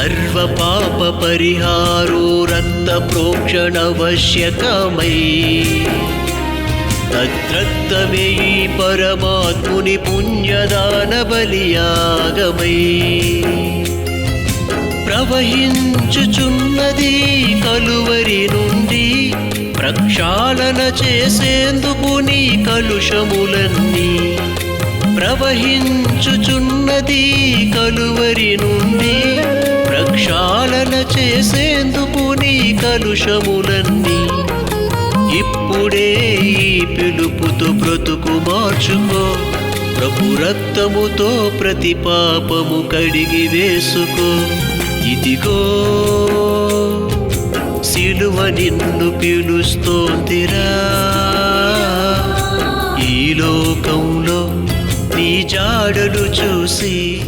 సర్వ పాప పరిహారో రక్త ప్రోక్షణవశ్యకమై తద్రక్తమే ఈ పరమాత్ముని పుణ్యదాన బలియాగమై ప్రవహించుచున్నది కలువరి నుండి ప్రక్షాళన చేసేందుకు నీ కలుషములన్నీ. ప్రవహించుచున్నది కలువరి నుండి చేసేందుకు నీ కలుషములన్నీ. ఇప్పుడే ఈ పిలుపుతో బ్రతుకు మార్చుకో. ప్రభు రక్తముతో ప్రతి పాపము కడిగి వేసుకో. ఇదిగో సిలువ నిన్ను పిలుస్తోందిరా. ఈ లోకంలో నీ జాడలు చూసి